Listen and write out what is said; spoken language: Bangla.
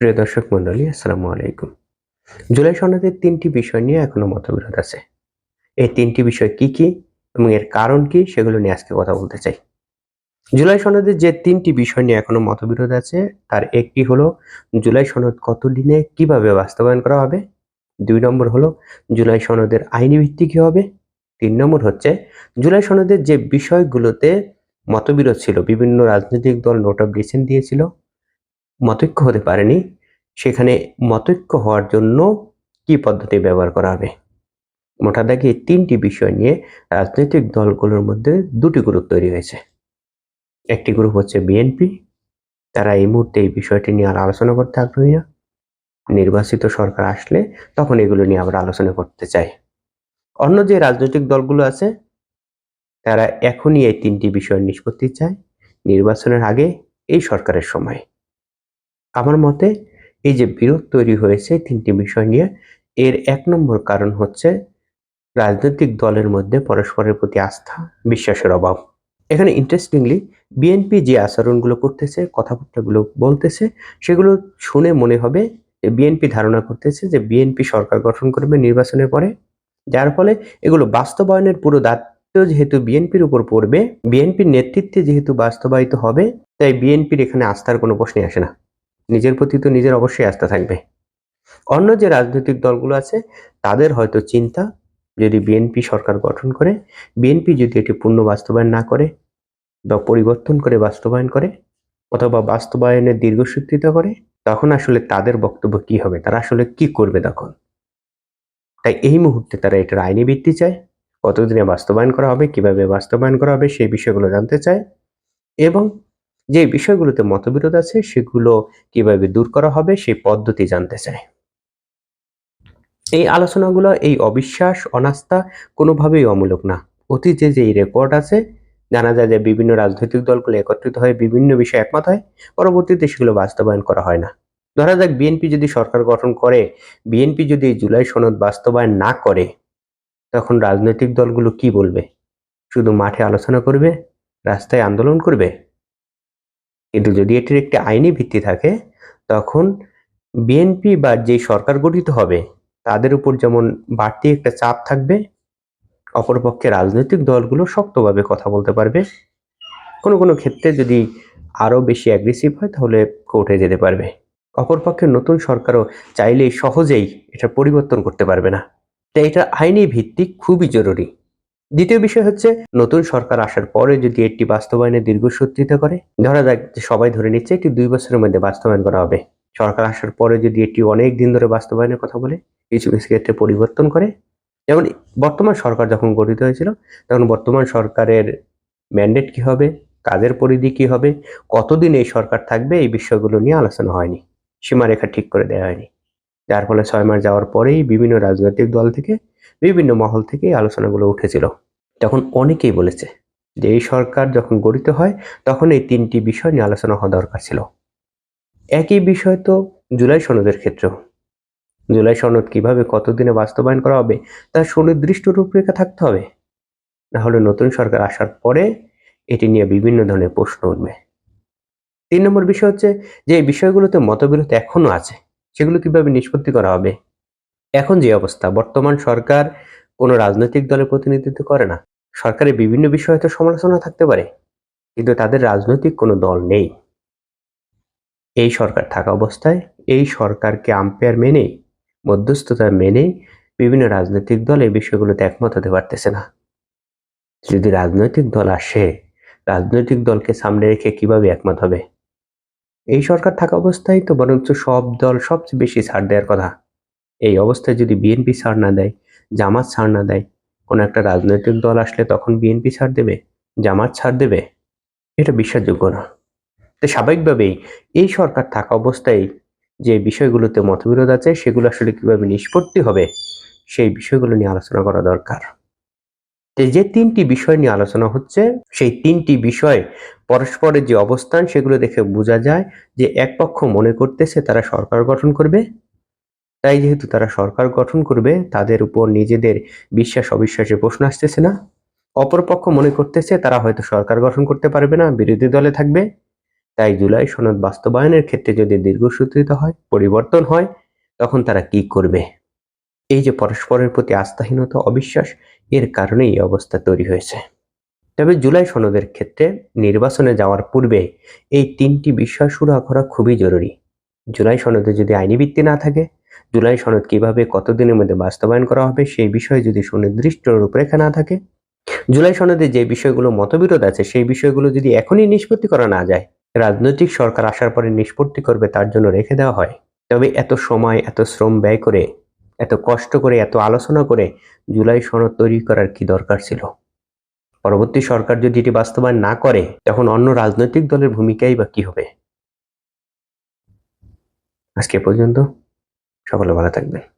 প্রিয় দর্শক মন্ডলী আসসালামু আলাইকুম। জুলাই সনদের তিনটি বিষয় নিয়ে এখনও মতবিরোধ আছে। এই তিনটি বিষয় কি কি এবং এর কারণ কি সেগুলো নিয়ে আজকে কথা বলতে চাই। জুলাই সনদের যে তিনটি বিষয় নিয়ে এখনও মতবিরোধ আছে, তার একটি হলো জুলাই সনদ কত দিনে কীভাবে বাস্তবায়ন করা হবে? দুই নম্বর হলো জুলাই সনদের আইনি ভিত্তি কি হবে? তিন নম্বর হচ্ছে জুলাই সনদের যে বিষয়গুলোতে মতবিরোধ ছিল, বিভিন্ন রাজনৈতিক দল নোট অফ ডিসেন্ট দিয়েছিল মতৈক্য হতে পারেনি, সেখানে মতৈক্য হওয়ার জন্য কি পদ্ধতি ব্যবহার করা হবে? মোটা এই তিনটি বিষয় নিয়ে রাজনৈতিক দলগুলোর মধ্যে দুটি গ্রুপ তৈরি হয়েছে। একটি গ্রুপ হচ্ছে বিএনপি, তারা এই মুহূর্তে এই বিষয়টি নিয়ে আর আলোচনা করতে আগ্রহী না। নির্বাচিত সরকার আসলে তখন এগুলো নিয়ে আবার আলোচনা করতে চায়। অন্য যে রাজনৈতিক দলগুলো আছে, তারা এখনই এই তিনটি বিষয় নিষ্পত্তি চায়। নির্বাচনের আগে এই সরকারের সময়। আমার মতে, এই যে বিরোধ তৈরি হয়েছে তিনটি বিষয় নিয়ে, এর এক নম্বর কারণ হচ্ছে রাজনৈতিক দলের মধ্যে পরস্পরের প্রতি আস্থা, বিশ্বাসের অভাব। এখানে ইন্টারেস্টিংলি বিএনপি যে আচরণগুলো করতেছে, কথাবার্তাগুলো বলতেছে, সেগুলো শুনে মনে হবে যে বিএনপি ধারণা করতেছে যে বিএনপি সরকার গঠন করবে নির্বাচনের পরে। যার ফলে এগুলো বাস্তবায়নের পুরো দায়িত্ব যেহেতু বিএনপির উপর পড়বে বিএনপির নেতৃত্বে যেহেতু বাস্তবায়িত হবে, তাই বিএনপির এখানে আস্থার কোনো প্রশ্নই আসে না। নিজের প্রতি তো নিজের অবশ্যই আস্থা থাকবে। অন্য যে রাজনৈতিক দলগুলো আছে, তাদের হয়তো চিন্তা যদি বিএনপি সরকার গঠন করে বিএনপি যদি এটি পূর্ণ বাস্তবায়ন না করে বা পরিবর্তন করে বাস্তবায়ন করে অথবা বাস্তবায়নের দীর্ঘসূত্রিত করে, তখন আসলে তাদের বক্তব্য কি হবে, তারা আসলে কি করবে তখন? তাই এই মুহূর্তে তারা এটার আইনি ভিত্তি চায়, কতদিনে বাস্তবায়ন করা হবে, কীভাবে বাস্তবায়ন করা হবে, সেই বিষয়গুলো জানতে চায় এবং যে বিষয়গুলোতে মতবিরোধ আছে, সেগুলো কীভাবে দূর করা হবে, সেই পদ্ধতি জানতে চায় এই আলোচনাগুলো এই অবিশ্বাস, অনাস্থা কোনোভাবেই অমূলক না। অতীতে যে রেকর্ড আছে, জানা যায় যে বিভিন্ন রাজনৈতিক দলগুলো একত্রিত হয়ে বিভিন্ন বিষয়ে একমত হয়, পরবর্তীতে সেগুলো বাস্তবায়ন করা হয় না। ধরা যাক বিএনপি যদি সরকার গঠন করে, বিএনপি যদি জুলাই সনদ বাস্তবায়ন না করে, তখন রাজনৈতিক দলগুলো কি বলবে? শুধু মাঠে আলোচনা করবে? রাস্তায় আন্দোলন করবে? কিন্তু যদি এটির একটি আইনি ভিত্তি থাকে, তখন বিএনপি বা যে সরকার গঠিত হবে, তাদের উপর যেমন বাড়তি একটা চাপ থাকবে, অপরপক্ষে রাজনৈতিক দলগুলো শক্তভাবে কথা বলতে পারবে। কোনো কোনো ক্ষেত্রে যদি আরও বেশি অ্যাগ্রেসিভ হয়, তাহলে কোর্টে যেতে পারবে। অপরপক্ষে নতুন সরকারও চাইলেই সহজেই এটা পরিবর্তন করতে পারবে না। তাই এটা আইনি ভিত্তিক খুবই জরুরি। দ্বিতীয় বিষয় হচ্ছে, নতুন সরকার আসার পরে যদি এটি বাস্তবায়নে দীর্ঘসূত্রিত করে, ধরা যাক যে সবাই ধরে নিচ্ছে এটি দুই বছরের মধ্যে বাস্তবায়ন করা হবে। সরকার আসার পরে যদি এটি অনেক দিন ধরে বাস্তবায়নের কথা বলে, কিছু কিছু ক্ষেত্রে পরিবর্তন করে, যেমন বর্তমান সরকার যখন গঠিত হয়েছিল, তখন বর্তমান সরকারের ম্যান্ডেট কি হবে, কাজের পরিধি কি হবে, কতদিন এই সরকার থাকবে, এই বিষয়গুলো নিয়ে আলোচনা হয়নি। সীমারেখা ঠিক করে দেওয়া হয়নি। যার ফলে ছয় মাস যাওয়ার পরেই বিভিন্ন রাজনৈতিক দল থেকে, বিভিন্ন মহল থেকে আলোচনাগুলো উঠেছিল। তখন অনেকেই বলেছে যে এই সরকার যখন গঠিত হয়, তখন এই তিনটি বিষয় নিয়ে আলোচনা হওয়া দরকার ছিল। একই বিষয় তো জুলাই সনদের ক্ষেত্রেও। জুলাই সনদ কীভাবে কতদিনে বাস্তবায়ন করা হবে, তার সুনির্দিষ্ট রূপরেখা থাকতে হবে। না হলে নতুন সরকার আসার পরে এটি নিয়ে বিভিন্ন ধরনের প্রশ্ন উঠবে। তিন নম্বর বিষয় হচ্ছে যে এই বিষয়গুলোতে মতবিরোধ এখনও আছে। সেগুলো কীভাবে নিষ্পত্তি করা হবে? এখন যে অবস্থা, বর্তমান সরকার কোনো রাজনৈতিক দলের প্রতিনিধিত্ব করে না। সরকারের বিভিন্ন বিষয়ে তো সমালোচনা থাকতে পারে, কিন্তু তাদের রাজনৈতিক কোনো দল নেই। এই সরকার থাকা অবস্থায়, এই সরকারকে আম্পায়ার মেনে, মধ্যস্থতা মেনে বিভিন্ন রাজনৈতিক দল এই বিষয়গুলোতে একমত হতে পারতেছে না। যদি রাজনৈতিক দল আসে, রাজনৈতিক দলকে সামনে রেখে কীভাবে একমত হবে? এই সরকার থাকা অবস্থায় তো বরঞ্চ সব দল সবচেয়ে বেশি ছাড় দেওয়ার কথা। এই অবস্থায় যদি বিএনপি ছাড় না দেয়, জামাত ছাড় না দেয়, কোনো একটা রাজনৈতিক দল আসলে তখন বিএনপি ছাড় দেবে, জামাত ছাড় দেবে? এটা বিশ্বাসযোগ্য না। তো স্বাভাবিকভাবেই এই সরকার থাকা অবস্থায় যে বিষয়গুলোতে মতবিরোধ আছে, সেগুলো আসলে কীভাবে নিষ্পত্তি হবে, সেই বিষয়গুলো নিয়ে আলোচনা করা দরকার। যে তিনটি বিষয় নিয়ে আলোচনা হচ্ছে, সেই তিনটি বিষয় পরস্পরের যে অবস্থান, সেগুলো দেখে বোঝা যায় যে এক পক্ষ মনে করতেছে তারা সরকার গঠন করবে। তাই যেহেতু তারা সরকার গঠন করবে, তাদের উপর নিজেদের বিশ্বাস, অবিশ্বাসের প্রশ্ন আসতেছে না। অপরপক্ষ মনে করতেছে তারা হয়তো সরকার গঠন করতে পারবে না, বিরোধী দলে থাকবে। তাই জুলাই সনদ বাস্তবায়নের ক্ষেত্রে যদি দীর্ঘসূত্রিত হয়, পরিবর্তন হয়, তখন তারা কি করবে? এই যে পরস্পরের প্রতি আস্থাহীনতা, অবিশ্বাস এর কারণেই এই অবস্থা তৈরি হয়েছে। তবে জুলাই সনদের ক্ষেত্রে নির্বাচনে যাওয়ার পূর্বে এই তিনটি বিষয় সুরা করা খুবই জরুরি। জুলাই সনদে যদি আইনি ভিত্তি না থাকে, জুলাই সনদ কীভাবে কতদিনের মধ্যে বাস্তবায়ন করা হবে সেই বিষয়ে যদি সুনির্দিষ্ট রূপরেখা না থাকে, জুলাই সনদে যে বিষয়গুলো মতবিরোধ আছে সেই বিষয়গুলো যদি এখনই নিষ্পত্তি করা না যায়, রাজনৈতিক সরকার আসার পরে নিষ্পত্তি করবে তার জন্য রেখে দেওয়া হয়। তবে এত সময়, এত শ্রম ব্যয় করে এত কষ্ট করে, এত আলোচনা করে জুলাই সনদ তৈরি করার কি দরকার ছিল? পরবর্তী সরকার যদি এটি বাস্তবায়ন না করে, তখন অন্য রাজনৈতিক দলের ভূমিকাই বা কি হবে? আজকে পর্যন্ত। সকলে ভালো থাকবেন।